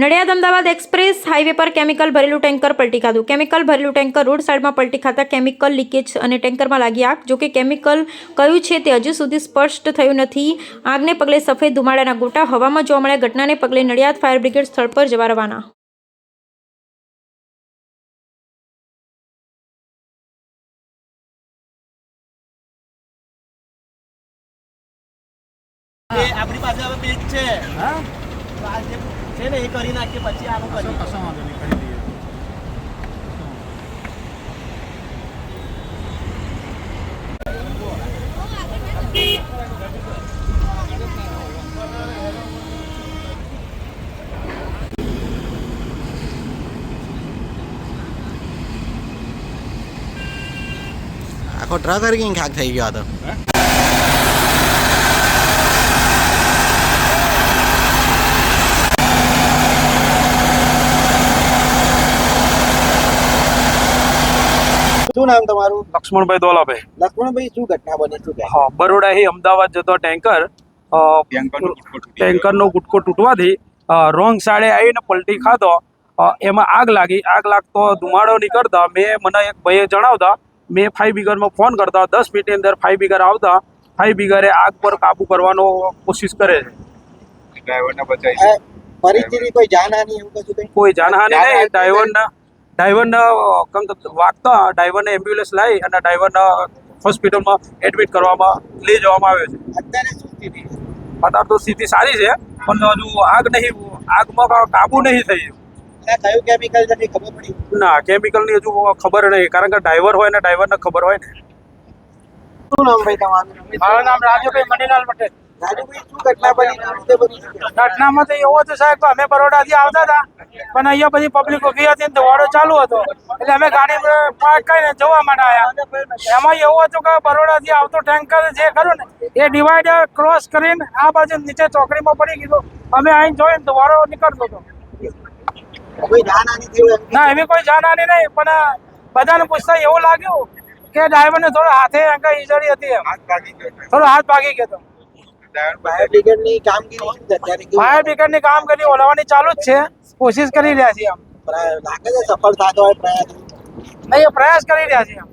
Nadiad Ahmedabad express highway પર chemical ભરેલું tanker પલટી ખાધું. કેમિકલ ભરેલું ટેન્કર રોડ સાઈડમાં પલટી ખાતા કેમિકલ લીકેજ અને ટેન્કરમાં લાગી આગ. જોકે કેમિકલ કયું છે તે હજુ સુધી સ્પષ્ટ થયું નથી. આગને પગલે સફેદ ધુમાડાના ગોટા હવામાં જોવા મળ્યા. ઘટનાને પગલે નડિયાદ ફાયર બ્રિગેડ સ્થળ પર જવા રવાના. આપણી પાસે હવે બેજ છે. હા? છે ને એ કરી નાખીએ પછી આનું કરી કશો વાંધો નહીં કરી દઈએ. આખો ટ્રક હરકીને ખાક થઈ ગયો હતો શું નામ તમારું? લક્ષ્મણભાઈ દોલાભાઈ. લક્ષ્મણભાઈ શું ઘટના બની શું હા બરોડા એ અમદાવાદ જતો ટેન્કર ટેન્કરનો ગુટકો તૂટવાથી રોંગ સાડે આવીને પલટી ખાધો. એમાં આગ લાગી. આગ લાગતો ધુમાડો નીકળતા મેં મને એક ભાઈએ જણાવતા મેં ફાઈવ બિગરમાં ફોન કરતા દસ મિનિટની અંદર ફાઈવ બિગર આવતા. ફાઈવ બિગરે આગ પર કાબુ કરવાનો કોશિશ કરે છે. કોઈ જાનહાની એવું કશું કોઈ? જાનહાની નહીં ડ્રાઈવરના ડ્રાઈવરને વાગતા ડ્રાઈવરને એમ્બ્યુલન્સ લાવી અને ડ્રાઈવરને હોસ્પિટલમાં એડમિટ કરવામાં લઈ જવામાં આવ્યો છે. અત્યારે તો સ્થિતિ સારી છે પણ હજુ આગ નહીં આગમાં કાબુ નહીં થઈ કયું કેમિકલ ખબર પડી? ના કેમિકલની હજુ ખબર નહીં કારણ કે ડ્રાઈવર હોય ને ડ્રાઈવરને ખબર હોય ને. શું નામ ભાઈ તમારું? મારું નામ રાજુભાઈ મણીલાલ પટેલ. રાજુભાઈ શું ઘટના બની? ઘટનામાં તો એવો હતો સાહેબ તો અમે બરોડાથી આવતા હતા પણ અહીંયા પછી પબ્લિક ઊભી હતી ને દોડો ચાલુ હતો. એટલે અમે ગાડી પાર્ક કરીને જોવા માટે આવ્યા એમાં એવું હતું કે બરોડાથી આવતો ટેન્કર જે ખરું ને? એ ડિવાઈડર ક્રોસ કરીને આ બાજુ નીચે ચોકડીમાં પડી ગયું અમે અહીં જોઈને દોડો નીકળતો હતો. ના એવી કોઈ જાનહાની નહીં પણ બધાને પૂછતા એવું લાગ્યું કે ડ્રાઈવરને થોડો હાથે અંકા ઈજડી હતી એમ. થોડો હાથ ભાગી ગયો હતો. ફાયર બ્રિગેડની કામગીરી? ફાયર બ્રિગેડની કામગીરી ઓલવવાની ચાલુ જ છે. કોશિશ કરી રહ્યા છીએ આમ લાગે છે સફળ થતો હોય પ્રયાસ? નહીં એ પ્રયાસ કરી રહ્યા છીએ આમ